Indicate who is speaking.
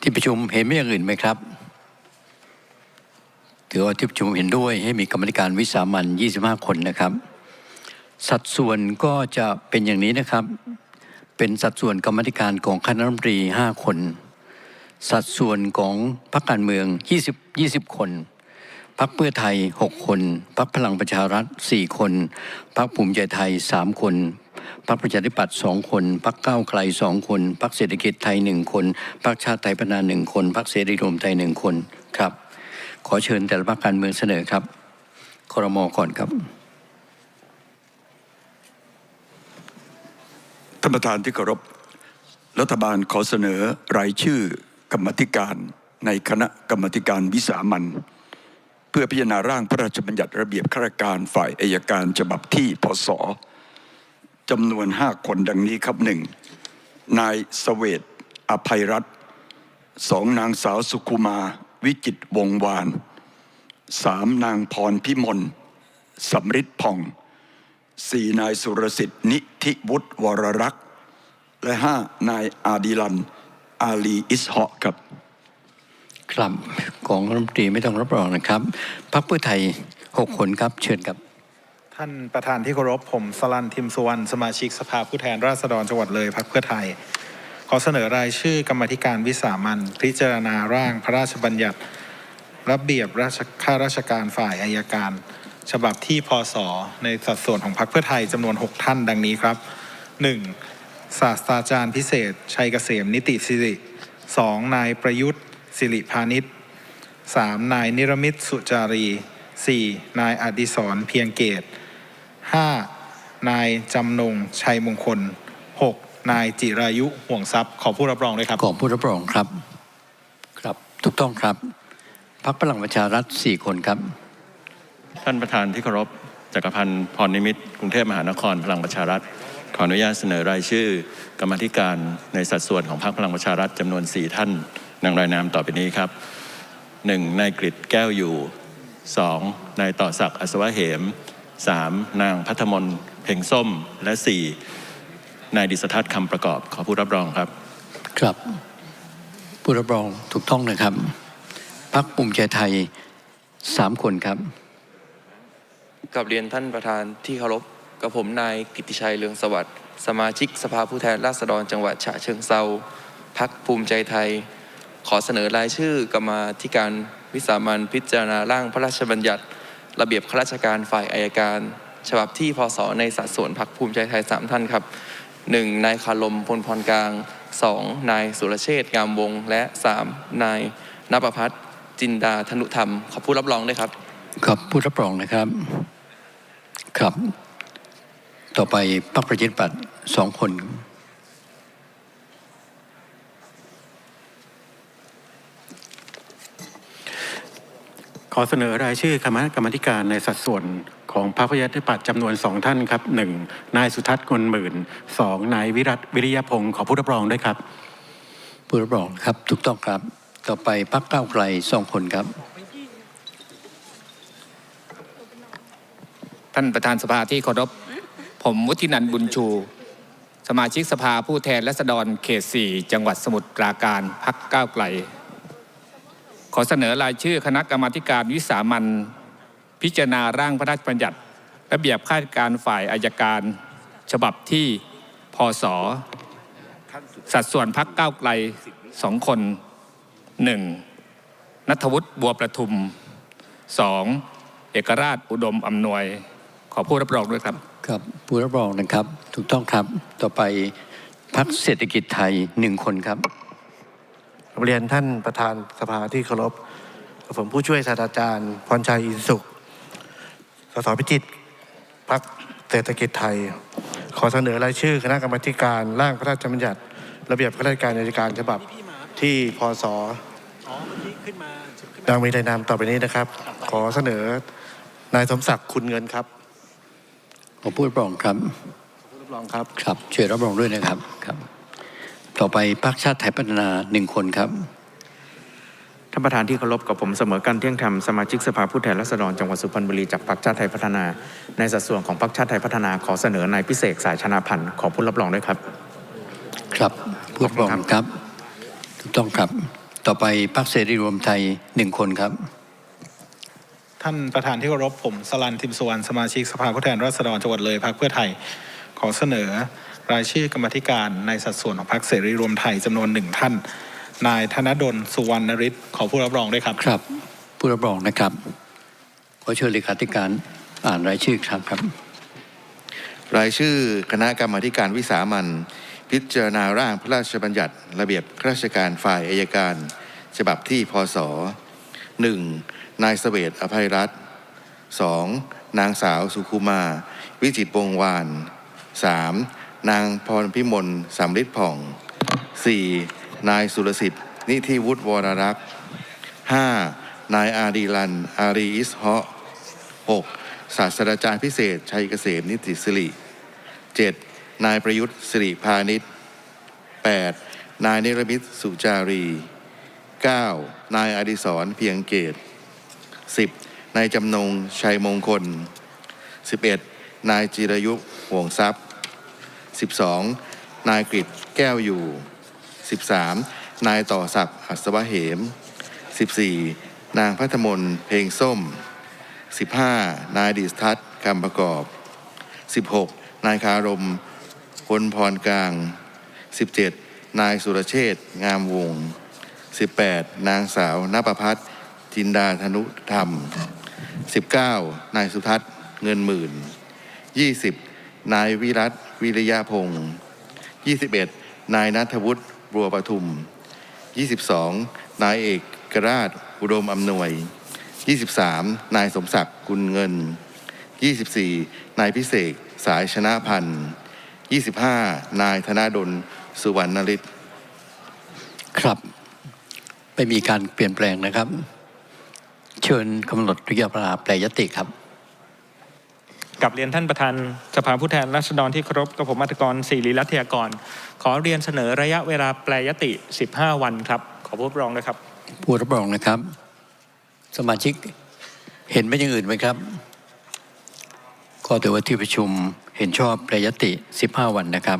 Speaker 1: ที่ประชุมเห็นไม่อย่างอื่นไหมครับถือว่าที่ประชุมเห็นด้วยให้มีกรรมธิการวิสามัน25 คนนะครับ สัดส่วนก็จะเป็นอย่างนี้นะครับ เป็นสัดส่วนกรรมธิการของคณะรัฐมนตรี 5 คน สัดส่วนของพรรคการเมือง 20 20 คนพรรคเพื่อไทย 6 คนพรรคพลังประชารัฐ 4 คนพรรคภูมิใจไทย 3 คน พรรคประชาธิปัตย์2คนพรรคก้าวไกล2คนพรรคเศรษฐกิจไทย1คนพรรคชาติไทยพัฒนา1คนพรรคเสรีรวมไทย1คนครับ ขอเชิญแต่ละพรรคการเมืองเสนอครับครมก่อนครับ
Speaker 2: ท่านประธานที่เคารพรัฐบาลขอเสนอรายชื่อกรรมธิการในคณะกรรมธิการวิสามันเพื่อพิจารณาร่างพระราชบัญญัติระเบียบข้าราชการฝ่ายอายการฉบับที่พศ จำนวนห้าคนดังนี้ครับหนึ่งนายสเวตอภัยรัตน์สองนางสาวสุคุมา วิจิตวงวานสามนางพรพิมลสำริดพองสี่นายสุรสิทธิ์นิธิวุฒิวรรักษ์และห้านายอาดิลัน อาลีอิสฮอครับ
Speaker 1: ครับ ของรัฐมนตรีไม่ต้องรับรองนะครับพรรคเพื่อไทย 6 คนครับเชิญครับ
Speaker 3: ท่านประธานที่เคารพผมสลันทิมสุวรรณสมาชิกสภาผู้แทนราษฎรจังหวัดเลยพรรคเพื่อไทย ขอเสนอรายชื่อกรรมธิการวิสามันพิจารณาร่างพระราชบัญญัติ ระเบียบราชข้าราชการฝ่ายอายการ ฉบับที่พศในสัดส่วนของพรรคเพื่อไทยจำนวน 6 ท่านดังนี้ครับ 1. ศาสตราจารย์พิเศษ ชัยเกษมนิติสิริ 2. นายประยุทธ์สิริพานิช 3. นายนิรมิตสุจารี 4. นายอดิศรเพียงเกต 5. นายจำนงชัยมงคล 6. นายจิรายุห่วงทรัพย์ ขอผู้รับรองด้วยครับ
Speaker 1: ของผู้รับรองครับ ครับถูกต้องครับพรรคพลังประชารัฐ4คนครับ
Speaker 4: ท่านประธานที่เคารพจักรพันธ์พรนิมิตรกรุงเทพมหานครพลังประชารัฐขออนุญาตเสนอรายชื่อกรรมาธิการในสัดส่วนของพรรคพลังประชารัฐจำนวน 4 ท่านดังรายนามต่อไปนี้ครับ 1. นายกฤษแก้วอยู่ 2. นายต่อศักดิ์อัศวะเหม 3. นางพัทมนเพ่งส้ม และ 4. นายดิษทัศน์คำประกอบ ขอผู้รับรองครับ
Speaker 1: ครับ ผู้รับรองถูกต้องนะครับพรรคภูมิใจไทย3คนครับ
Speaker 5: กับเรียนท่านประธานที่เคารพกับผมนายกิติชัยเลืองสวัสดิ์สมาชิกสภาผู้แทนราษฎรจังหวัดฉะเชิงเซาพักภูมิใจไทย ขอเสนอรายชื่อกรรมาธิการวิสามันพิจารณาร่างพระราชบัญญัติ ระเบียบข้าราชการฝ่ายอายการ ฉบับที่พศในสัดส่วนพักภูมิใจไทย 3 ท่านครับ 1. นายคารมพลพรกลาง 2. นายสุรเชษงามวงศ์และ 3. นายนภพัฒน์จินดาธนุธรรม ขอผู้รับรองด้วยครับ
Speaker 1: ครับผู้รับรองนะครับครับ ต่อไปพรรคประชาธิปัตย์สองคน
Speaker 6: อเสนอรายชื่อคณะกรรมาธิการในสัดส่วนของพรรคประชาธิปัตย์จำนวนสองท่านครับหนึ่งนายสุทัศน์กลหมื่นสองนายวิรัตวิริยพงศ์ขอผู้รับรองด้วยครับ
Speaker 1: ผู้รับรองครับถูกต้องครับ ต่อไปพรรคก้าวไกลสองคนครับ
Speaker 7: ท่านประธานสภาที่เคารพผมวุฒินันท์บุญชู สมาชิกสภาผู้แทนและสดรเขต4จังหวัดสมุทรปราการพักก้าวไกล ขอเสนอรายชื่อคณะกรรมการวิสามันพิจารณาร่างพระราชบัญญัติ ระเบียบข้าราชการฝ่ายอายการ ฉบับที่พศสัดส่วนพักก้าไกลสองคนหนึ่งนัทวุฒิบัวประทุมสองเอกราชอุดมอำนวย ขอผู้รับรองด้วยครับ
Speaker 1: ครับผู้รับรองนะครับ ถูกต้องครับ ต่อไปพรรคเศรษฐกิจไทยหนึ่งคนครับ
Speaker 8: เรียนท่านประธานสภาที่เคารพกับผมผู้ช่วยศาสตราจารย์ พรชัยอินสุข สสพิจิตรพักเศรษฐกิจไทย ขอเสนอรายชื่อคณะกรรมาธิการร่างพระราชบัญญัติ ระเบียบข้าราชการในการฉบับที่พศดังมีในนามต่อไปนี้นะครับ ขอเสนอนายสมศักดิ์คุณเงินครับ
Speaker 1: ขอผู้รับรองครับ
Speaker 8: รับรองครับ
Speaker 1: ครับช่วยรับรองด้วยนะครับครับ ต่อไปพรรคชาติไทยพัฒนาหนึ่งคนครับ
Speaker 9: ท่านประธานที่เคารพกับผมเสมอกันเที่ยงธรรมสมาชิกสภาผู้แทนราษฎรจังหวัดสุพรรณบุรีจากพรรคชาติไทยพัฒนา ในสัดส่วนของพรรคชาติไทยพัฒนาขอเสนอนายพิเศษสายชนะพันธ์ขอผู้รับรองด้วยครับ
Speaker 1: ครับผู้รับรองครับถูกต้องครับ ต่อไปพรรคเสรีรวมไทยหนึ่งคนครับ
Speaker 3: ท่านประธานที่เคารพผมสลันทิมสุวรรณสมาชิกสภาผู้แทนราษฎรจังหวัดเลยพรรคเพื่อไทยขอเสนอ รายชื่อกรรมาธิการในสัดส่วนของพรรคเสรีรวมไทยจำนวนหนึ่งท่าน นายธนดลสุวรรณฤทธิ์ขอผู้รับรองด้วยครับ
Speaker 1: ครับ ผู้รับรองนะครับ ขอเชิญเลขาธิการอ่านรายชื่ออีกครั้งครับ
Speaker 10: รายชื่อคณะกรรมาธิการวิสามันพิจารณาร่างพระราชบัญญัติ ระเบียบข้าราชการฝ่ายอายการ ฉบับที่พศ 1. นายเสเวตอภัยรัตน์ 2. นางสาวสุคุมา วิจิตรวงศ์วาน 3. นางพรพิมลสำริดผ่อง 4. นายสุรสิทธิ์ นิธิวุฒิวรรักษ์ 5. นายอารีรัน อารีอิสฮะ 6. ศาสตราจารย์พิเศษ ชัยเกษมนิติสิริ 7. นายประยุทธ์สิริพาณิชย์ 8. นายนิรมิตสุจารี 9. นายอดิศรเพียงเกต 10. นายจำนงชัยมงคล 11. นายจิรยุห่วงทรัพย์ 12. นายกฤษแก้วอยู่ 13. นายต่อศักดิ์อัศวะเหม 14. นางพัฒมนเพลงส้ม 15. นายดิสทัศน์คำประกอบ 16. นายคารมพลพรกลาง 17. นายสุรเชษฐ์งามวง 18. นางสาวนภพัฒน์จินดาธนุธรรม 19. นายสุทัศน์เงินหมื่น 20. นายวิรัต วิริยะพงศ์ 21. นายนัทวุฒิบัวประทุม 22. นายเอกกราชอุดมอำนวย 23. นายสมศักดิ์กุลเงิน 24. นายพิเศษสายชนะพันธ์ 25. นายธนาดลสุวรรณฤทธิ์
Speaker 1: ครับ ไม่มีการเปลี่ยนแปลงนะครับ เชิญกำหนดระยะเวลาแปลยติครับ
Speaker 11: กับเรียนท่านประธานสภาผู้แทนราษฎรที่เคารพกับผมมัตกรศิริรัตยากร ขอเรียนเสนอระยะเวลาแปลยติ 15 วันครับ ขอผู้รับรองนะครับ
Speaker 1: ผู้รับรองนะครับ สมาชิกเห็นไม่อย่างอื่นไหมครับ ก็ถือว่าที่ประชุมเห็นชอบแปลยติ 15 วันนะครับ